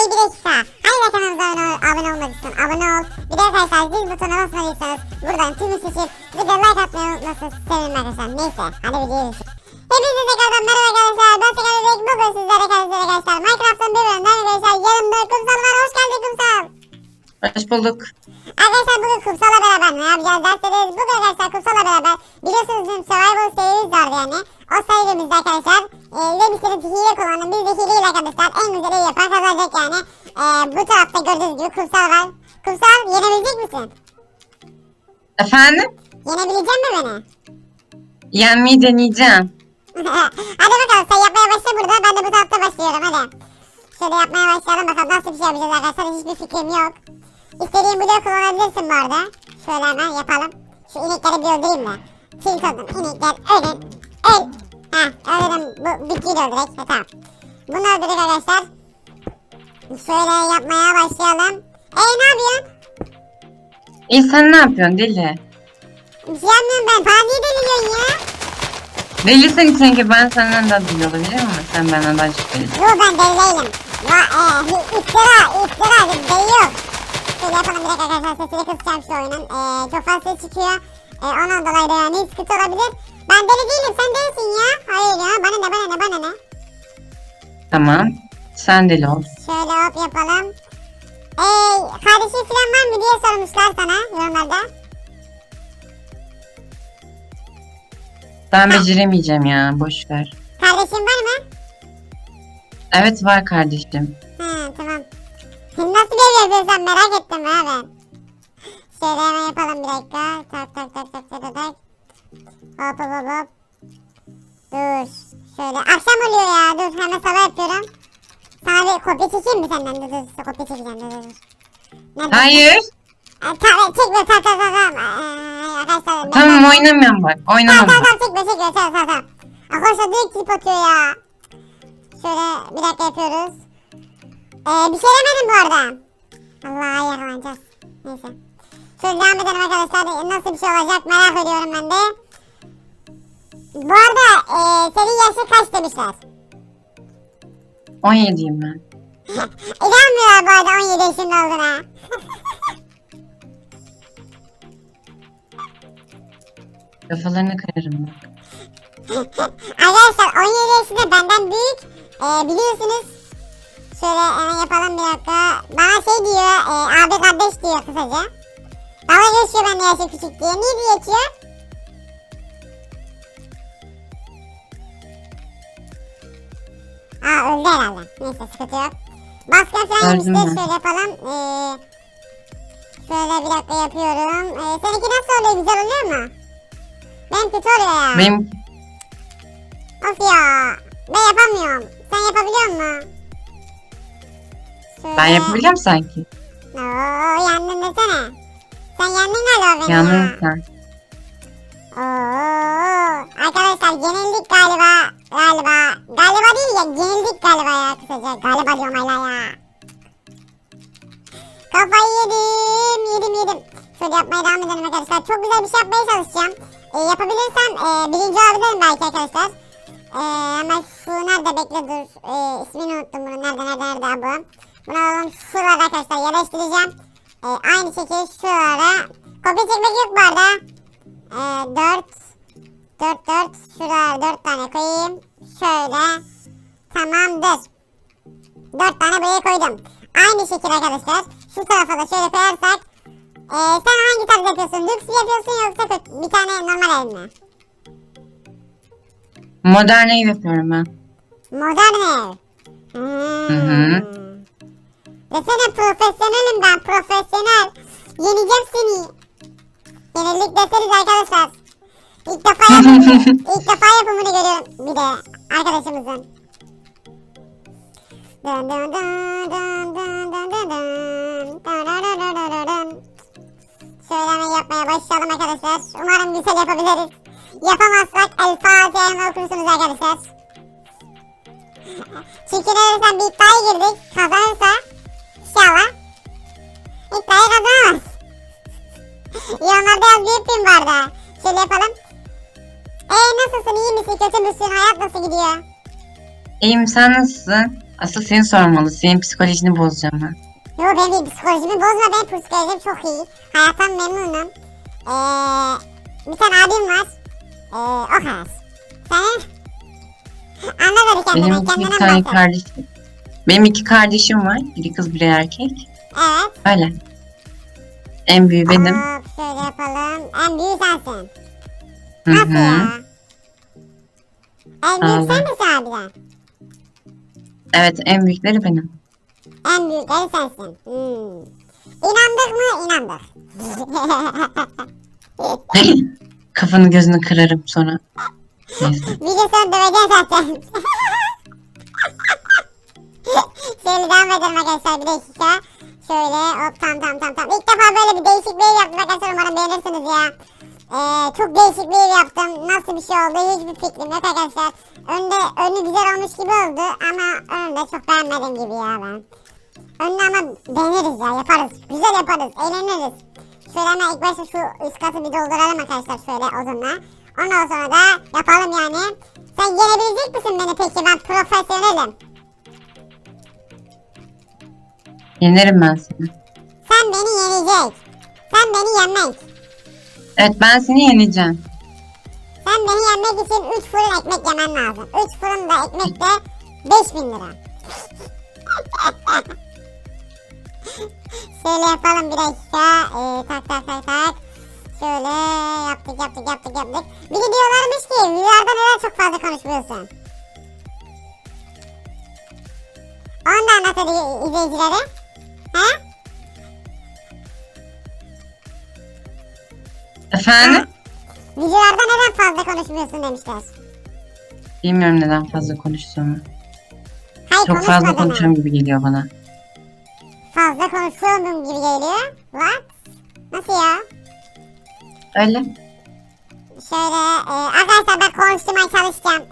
Hey bir dakika. Hangi kanalımıza abone, ol- abone istiyorsun? Abone ol. Bir de arkadaşlar zil butonuna basmadıysanız buradan tümü seçip bir de like atmayı unutmasın. Sevinirim arkadaşlar. Neyse hadi videoya geçelim. Hepinize tekrardan merhaba arkadaşlar. Ben Sekar Bebek. Bugün sizlere arkadaşlar arkadaşlar. Minecraft'ın bir bölümünden arkadaşlar. Yanımda kumsal var. Hoş geldin kumsal. Hoş bulduk. Arkadaşlar bugün kumsalla beraber ne yapacağız derseniz bugün arkadaşlar kumsalla beraber biliyorsunuz bizim survival serimiz vardı yani. O serimizde arkadaşlar e, demişsiniz hile kullanın biz de hileyle arkadaşlar en güzel evi yapan kazanacak yani. E, bu tarafta gördüğünüz gibi kumsal var. Kumsal yenebilecek misin? Efendim? Yenebilecek mi beni? Yenmeyi deneyeceğim. hadi bakalım sen yapmaya başla burada ben de bu tarafta başlıyorum hadi. Şöyle yapmaya başlayalım bakalım nasıl bir şey yapacağız arkadaşlar hiçbir fikrim yok. İstediğin bloğu kullanabilirsin bu arada. Şöyle hemen yapalım. Şu inekleri bir öldüreyim de. Tilt oldum inekler ölün. Öl. Heh öldürdüm bu bitkiyi de öldürek. Ha, tamam. Bunu öldürdük arkadaşlar. Şöyle yapmaya başlayalım. Ey ne yapıyorsun? İyi sen ne yapıyorsun deli? Bir şey yapmıyorum ben. Bana niye deliriyorsun ya? Delisin çünkü ben senden daha deli olabilirim ama sen benden daha çok delisin. Yok ben deli değilim. Va, e, iftira, iftira, deli yok. Şöyle yapalım bir dakika arkadaşlar sesini kısacağım şu oyunun. E, çok fazla ses çıkıyor. E, ondan dolayı da yani sıkıntı olabilir. Ben deli değilim sen delisin ya. Hayır ya bana ne bana ne bana ne. Tamam. Sen deli ol. Şöyle hop yapalım. Ey kardeşin falan var mı diye sormuşlar sana yorumlarda. Ben beceremeyeceğim ya. Boş ver. Kardeşin var mı? Evet var kardeşim. Şöyle hemen yapalım bir dakika. Tak tak tak tak tak tak. Hop hop hop hop. Dur. Şöyle akşam oluyor ya. Dur hemen sabah yapıyorum. Sana bir kopya çekeyim mi senden? Dur dur kopya çekeceğim. Dur dur. Nerede? Hayır. E, ta, çekme tamam tamam tamam. Ee, arkadaşlar. ben- Tamam oynamıyorum bak. Tamam Oynamam tamam bak. tamam çekme çekme tamam tamam tamam. Arkadaşlar direkt klip atıyor ya. Şöyle bir dakika yapıyoruz. Ee, bir şey demedim bu arada. Allah'a yakalanacağız. Neyse. Şöyle devam edelim arkadaşlar. Nasıl bir şey olacak merak ediyorum ben de. Bu arada e, senin yaşın kaç demişler. 17'yim ben. İnanmıyorlar bu arada 17 yaşında olduğuna. Kafalarını kırarım bak. Arkadaşlar 17 yaşında benden büyük. Ee, biliyorsunuz. Şöyle hemen yapalım bir dakika. Bana şey diyor. E, abi kardeş diyor kısaca. Bana geçiyor ben de yaşı küçük diye. Niye diye geçiyor? Aa öldü herhalde. Neyse sıkıntı yok. Baskın falan yemiştir. ben. Şöyle yapalım. Ee, şöyle bir dakika yapıyorum. Ee, seninki nasıl oluyor? Güzel oluyor mu? Benim kötü oluyor ya. Benim Of ya. Ben yapamıyorum. Sen yapabiliyor musun? Şöyle. ben yapabiliyorum sanki. Oo yandın desene. Sen yandın galiba beni Yalnız ya. sen. Oo. Arkadaşlar yenildik galiba. Galiba. Galiba değil ya yenildik galiba ya kısaca. Galiba diyorum hala ya. Kafayı yedim. Yedim yedim. Şöyle yapmaya devam edelim arkadaşlar. Çok güzel bir şey yapmaya çalışacağım. E, yapabilirsem e, birinci olabilirim belki arkadaşlar. E, hemen şu nerede bekle dur. E, ismini unuttum bunu. Nerede nerede nerede bu. Bunu alalım şuralara arkadaşlar yerleştireceğim. E, aynı şekilde şuralara. Kopya çekmek yok bu arada. E, 4 4 4 şuralara 4 tane koyayım. Şöyle. Tamamdır. 4 tane buraya koydum. Aynı şekilde arkadaşlar. Şu tarafa da şöyle koyarsak. E, sen hangi tarz yapıyorsun? Lüks yapıyorsun yoksa bir tane normal ev mi? Modern ev yapıyorum ben. Modern ev. Hmm. Hı hı. Desene profesyonelim ben profesyonel. Yeneceğim seni. Yenilik deseniz arkadaşlar. İlk defa yap ilk defa yapımını görüyorum bir de arkadaşımızın. Dın dın dın dın dın. Dın dın dın dın dın dın dın. Şöyle yapmaya başlayalım arkadaşlar. Umarım güzel yapabiliriz. Yapamazsak El Fatiha'yı okursunuz arkadaşlar. Çünkü neredeyse bir iddiaya girdik. Kazanırsa Yorumlarda yaz büyük bu arada. Şöyle yapalım. Eee nasılsın iyi misin kötü müsün hayat nasıl gidiyor? İyiyim sen nasılsın? Asıl seni sormalı. Senin psikolojini bozacağım ben. Yo benim psikolojimi bozma benim psikolojim çok iyi. Hayattan memnunum. Ee, bir tane abim var. Ee, o kadar. Senin? Anla böyle kendine, Benim iki kendine tane bak. kardeşim. Benim iki kardeşim var. Biri kız biri erkek. Evet. Öyle. En büyüğü benim. Hop şöyle yapalım. En büyüğü sensin. Hı Nasıl hı. ya? En büyük sen misin harbiden? Evet en büyükleri benim. En büyükleri sensin. Hmm. İnandık mı? İnandık. Kafanı gözünü kırarım sonra. Neyse. Video sonu döveceğim zaten. Şöyle devam edelim arkadaşlar bir dakika. Şöyle hop tam tam tam tam. İlk defa böyle bir değişik bir yaptım arkadaşlar umarım beğenirsiniz ya. Ee, çok değişik bir yaptım. Nasıl bir şey oldu hiçbir fikrim yok arkadaşlar. Önde, önü güzel olmuş gibi oldu ama önünde çok beğenmedim gibi ya ben. Önünü ama beğeniriz ya yaparız. Güzel yaparız eğleniriz. Şöyle hemen ilk başta şu üst katı bir dolduralım arkadaşlar şöyle odunla. Ondan sonra da yapalım yani. Sen yenebilecek misin beni peki ben profesyonelim. Yenerim ben seni. Sen beni yenecek. Sen beni yenmek. Evet ben seni yeneceğim. Sen beni yenmek için 3 fırın ekmek yemen lazım. 3 fırın da ekmek de 5000 lira. Şöyle yapalım bir dakika. Ee, tak tak tak tak. Şöyle yaptık yaptık yaptık yaptık. Bir de diyorlarmış ki videolarda neden çok fazla konuşmuyorsun? Onu da anlat hadi izleyicilere. He? Efendim? Videolarda neden fazla konuşmuyorsun demişler. Bilmiyorum neden fazla konuştuğumu. Hayır Çok fazla konuşuyorum gibi geliyor bana. Fazla konuşuyorum gibi geliyor. What? Nasıl ya? Öyle. Şöyle e, arkadaşlar ben konuşturmaya çalışacağım.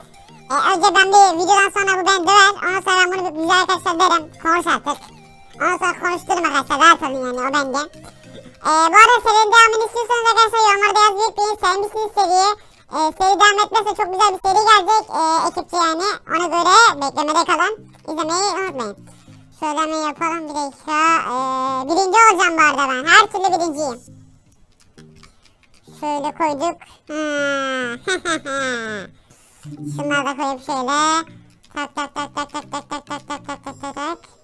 E, önce ben bir videodan sonra bu beni döver. Ondan sonra ben bunu güzel arkadaşlar derim. Konuş artık. Ondan sonra konuştururum arkadaşlar. Rahat olun yani o bende. E, bu arada serinin devamını istiyorsanız arkadaşlar yorumlarda yazmayı unutmayın. Sevmişsiniz seriyi. E, seri devam etmezse çok güzel bir seri gelecek. E, ekipçi yani. Ona göre beklemede kalın. İzlemeyi unutmayın. Şöyle yapalım bir dakika. E, birinci olacağım bu arada ben. Her türlü birinciyim. Şöyle koyduk. Şunları da koyup şöyle. Tak tak tak tak tak tak tak tak tak tak tak tak.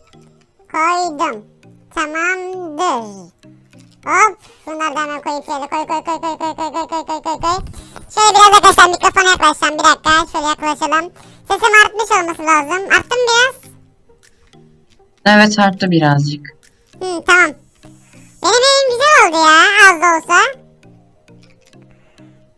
Koydum. Tamamdır. Hop. Şunları da hemen koyup şöyle koy koy koy koy koy koy koy koy koy koy koy. Şöyle biraz arkadaşlar mikrofona yaklaşacağım. Bir dakika şöyle yaklaşalım. Sesim artmış olması lazım. Arttı mı biraz? Evet arttı birazcık. Hı, tamam. Benim evim güzel oldu ya az da olsa.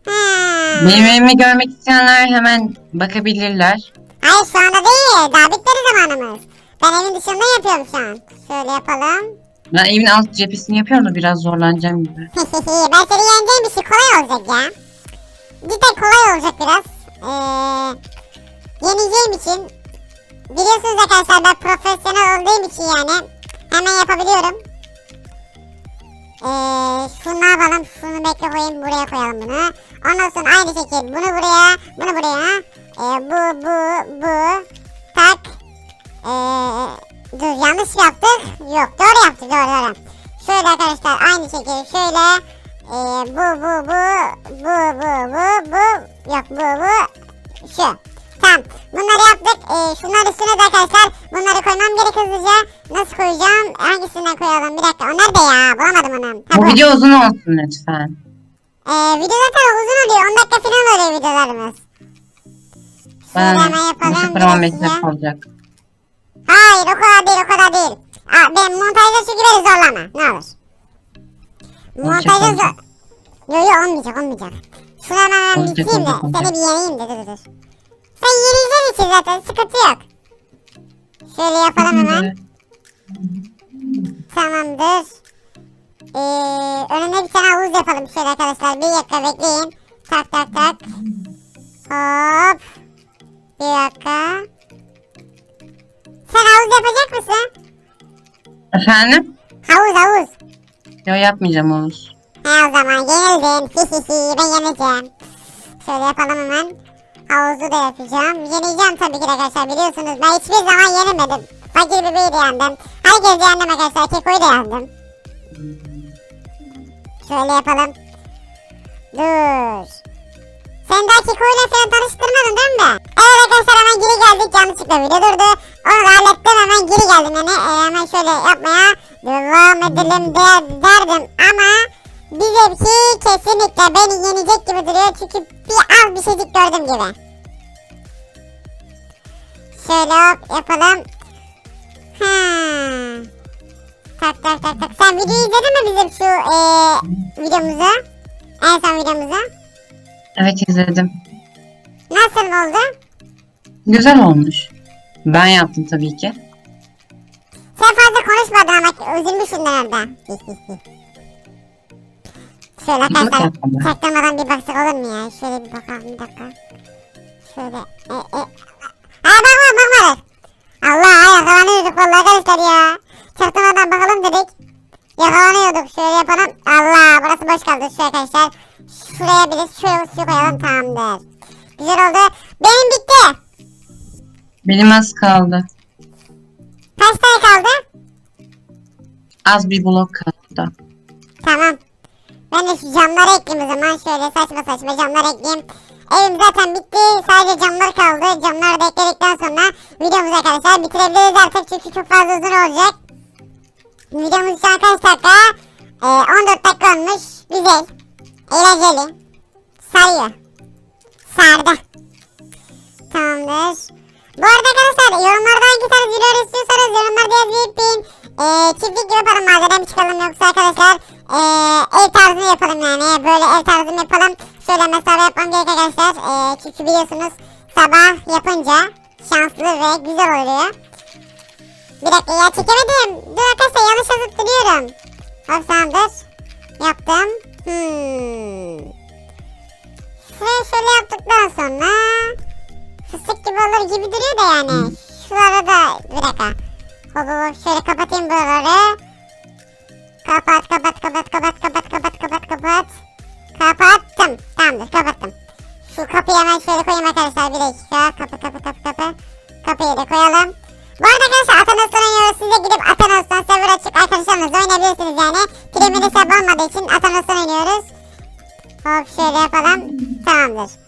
Hmm. Benim evimi görmek isteyenler hemen bakabilirler. Hayır şu anda değil. Daha bitmedi zamanımız. Ben evin dışında yapıyorum şu an. Şöyle yapalım. Ben evin alt cephesini yapıyorum da biraz zorlanacağım gibi. ben seni yeneceğim bir şey kolay olacak ya. Cidden kolay olacak biraz. Ee, yeneceğim için. Biliyorsunuz arkadaşlar ben profesyonel olduğum için yani. Hemen yapabiliyorum. Ee, şunu ne yapalım? Şunu bekle koyayım. Buraya koyalım bunu. Ondan sonra aynı şekilde bunu buraya. Bunu buraya. Ee, bu bu bu. Ee, dur yanlış yaptık? Yok doğru yaptık doğru doğru. Şöyle arkadaşlar aynı şekilde şöyle. Ee, bu bu bu. Bu bu bu bu. Yok bu bu. Şu. Tamam. Bunları yaptık. Ee, şunların üstüne de arkadaşlar bunları koymam gerek hızlıca. Nasıl koyacağım? Hangisinden koyalım? Bir dakika. O nerede ya? Bulamadım onu. Ha, Bu bu. video uzun olsun lütfen. Ee, video zaten uzun oluyor. 10 dakika falan oluyor videolarımız. Şöyle Ben hemen bu yapalım. sefer biraz 15 ya. dakika olacak. Hayır o kadar değil o kadar değil. Aa, ben montajda çünkü beni zorlama. Ne olur. Montajda zor... Yo yo olmayacak olmayacak. Şunu hemen ben bitireyim de seni bir yeneyim de dur dur. Sen yenileceğin için zaten sıkıntı yok. Şöyle yapalım hemen. Tamamdır. Ee, önüne bir tane havuz yapalım şöyle arkadaşlar. Bir dakika bekleyin. Tak tak tak. Hop. Bir dakika. Sen havuz yapacak mısın? Efendim? Havuz havuz. Yo yapmayacağım Oğuz. He o zaman. Hihihi ben yeneceğim. Şöyle yapalım hemen. Havuzu da yapacağım. Yeneceğim tabii ki de arkadaşlar biliyorsunuz. Ben hiçbir zaman yenemedim. Fakir bebeği de yendim. Herkes yendim arkadaşlar. Keko'yu da yendim. Şöyle yapalım. Dur. Sen daha Keko'yla falan tanıştırmadın değil mi? Evet arkadaşlar hemen geri geldik. Yanlışlıkla video durdu. Onu da hallettim hemen geri geldim yani. Ee, hemen şöyle yapmaya devam edelim de, derdim ama bizimki kesinlikle beni yenecek gibi duruyor. Çünkü bir az bir şeycik gördüm gibi. Şöyle hop yapalım. Hmm. Tak tak tak tak. Sen videoyu izledin mi bizim şu eee videomuzu? En son videomuzu. Evet izledim. Nasıl oldu? Güzel olmuş. Ben yaptım tabii ki. Sen fazla konuşmadın ama üzülmüşsün orada. Şöyle arkadaşlar çaktırmadan bir baksak olur mu ya? Şöyle bir bakalım bir dakika. Şöyle. E, e. Benim az kaldı. Kaç tane kaldı? Az bir blok kaldı. Tamam. Ben de şu camları ekleyeyim o zaman. Şöyle saçma saçma camlar ekleyeyim. Evim zaten bitti. Sadece camlar kaldı. Camları da ekledikten sonra videomuzu arkadaşlar bitirebiliriz artık. Çünkü çok fazla uzun olacak. Videomuz şu an kaç dakika? Ee, 14 dakika olmuş. Güzel. Eğlenceli. Sarıyor. Sardı. Tamamdır. Bu arada arkadaşlar yorumlarda hangi tarz video istiyorsanız yorumlarda yazıp bin. Ee, çiftlik yapalım madem çıkalım yoksa arkadaşlar ee, ev tarzını yapalım yani böyle ev tarzını yapalım. Şöyle mesela yapmam gerek arkadaşlar ee, çünkü biliyorsunuz sabah yapınca şanslı ve güzel oluyor. Bir dakika ya çekemedim. Dur arkadaşlar yanlış yazıp duruyorum. Hop tamamdır. Yaptım. Hmm. Şuraya şöyle yaptıktan sonra fıstık gibi olur gibi duruyor da yani. Şuraları da bir dakika. Hop hop şöyle kapatayım buraları. Kapat kapat kapat kapat kapat kapat kapat kapat. Kapattım. Tamamdır kapattım. Şu kapıyı hemen şöyle koyayım arkadaşlar bir dakika. Kapı kapı kapı kapı. Kapıyı da koyalım. Bu arada arkadaşlar Atanos'tan oynuyoruz. Siz de gidip Atanos'tan server açık arkadaşlarınızla oynayabilirsiniz yani. Premium hesabı olmadığı için Atanos'tan oynuyoruz. Hop şöyle yapalım. Tamamdır.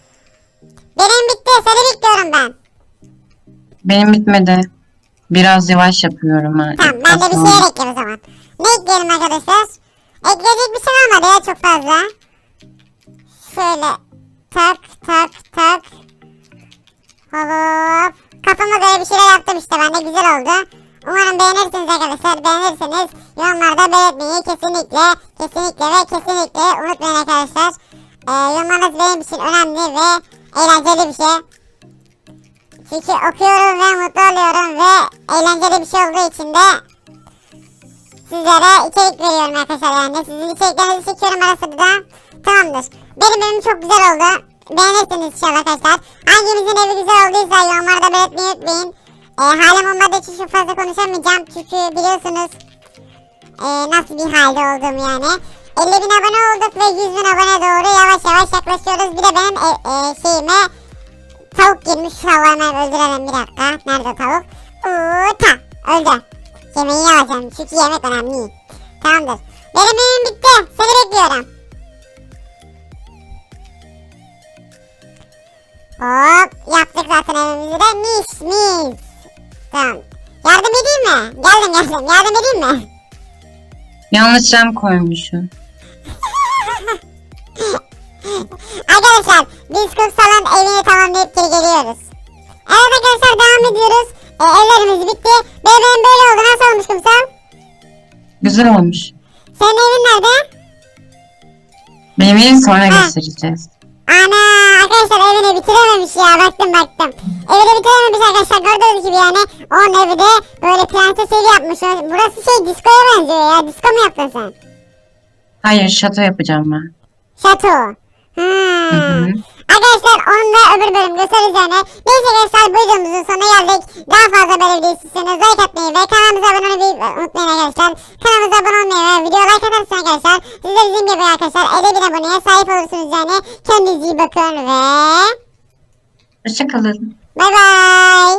Benim bitti. Seni bekliyorum ben. Benim bitmedi. Biraz yavaş yapıyorum ha. Tamam ben de bir şeyler ekleyeyim o zaman. Ne ekleyelim arkadaşlar? Ekleyecek bir şey olmadı ya çok fazla. Şöyle tak tak tak. Hop hop. Kafama göre bir şeyler yaptım işte ben de güzel oldu. Umarım beğenirsiniz arkadaşlar. Beğenirseniz yorumlarda belirtmeyi kesinlikle kesinlikle ve kesinlikle unutmayın arkadaşlar. Ee, yorumlarınız benim için önemli ve eğlenceli bir şey. Çünkü okuyorum ve mutlu oluyorum ve eğlenceli bir şey olduğu için de sizlere içerik veriyorum arkadaşlar yani. Sizin içeriklerinizi çekiyorum arasında da. Tamamdır. Benim evim çok güzel oldu. Beğenirsiniz inşallah arkadaşlar. Hangimizin evi güzel olduysa yorumlarda belirtmeyi unutmayın. Ee, halim olmadığı için çok fazla konuşamayacağım. Çünkü biliyorsunuz e, nasıl bir halde olduğumu yani. 50 bin abone olduk ve 100 bin abone doğru yavaş yavaş yaklaşıyoruz. Bir de benim e, e, şeyime Tavuk girmiş şu hemen öldürelim bir dakika. Nerede tavuk? Uta öldü. Yemeği alacağım çünkü yemek önemli. Tamamdır. Benim yemeğim bitti. Seni bekliyorum. Hop yaptık zaten evimizi de mis mis. Tamam. Yardım edeyim mi? Geldim geldim. Yardım edeyim mi? Yanlış cam koymuşum. Arkadaşlar biz Kumsal'ın evini tamamlayıp geri geliyoruz. Evet arkadaşlar devam ediyoruz. Ee, evlerimiz bitti. Benim evim böyle oldu. Nasıl olmuş Kumsal? Güzel olmuş. Senin evin nerede? Benim evimi sonra Ha. göstereceğiz. Ana arkadaşlar evini bitirememiş ya. Baktım baktım. Evi de bitirememiş arkadaşlar. Gördüğünüz gibi yani. Onun evi de böyle prenses evi yapmış. Burası şey diskoya benziyor ya. Disko mu yaptın sen? Hayır şato yapacağım ben. Şato. Hı Hmm. hı. Arkadaşlar onu da öbür bölüm göstereceğine. Neyse arkadaşlar bu videomuzun sonuna geldik. Daha fazla böyle video istiyorsanız like atmayı ve kanalımıza abone olmayı unutmayın arkadaşlar. Kanalımıza abone olmayı ve video like atarsanız arkadaşlar. Siz de bizim gibi arkadaşlar 50 bin aboneye sahip olursunuz yani. Kendinize iyi bakın ve... Hoşçakalın. Bay bay.